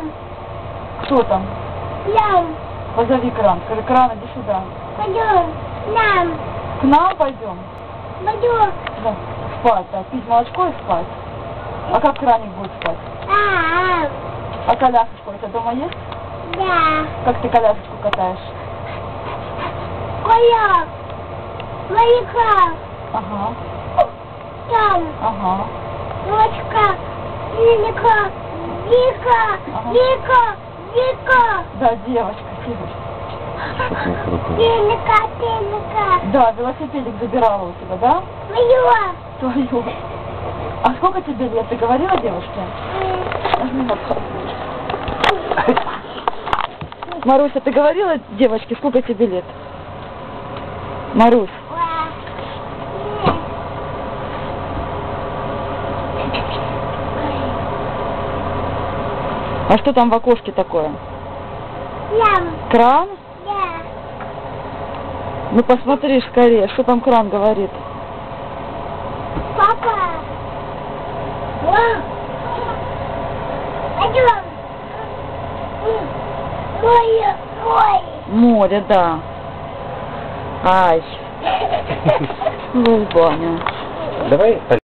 Там, Кто там? там, Позови кран. Скажи, кран, иди сюда. пойдем, нам, К нам пойдем? пойдем. Да. Спать, да. Пить молочко и спать. А как краник будет спать? А, А колясочка у тебя дома есть? да, Как ты колясочку катаешь? коля, маяка, Ага, там, ага. дочка, Лилика, Вика, Ага. Вика, Вика, Да, девочка, девочка. Лилика, Лилика, Да, велосипедик забирала у тебя, да? моя. Твою. А сколько тебе лет? Ты говорила девушке? Кнопку. Маруся, ты говорила девочке, сколько тебе лет? Марусь, а что там в окошке такое? Лям, Кран? да, Ну посмотри скорее, что там кран говорит. папа. Пойдем. Море, море. Море, да. Ай, ну, баня. Давай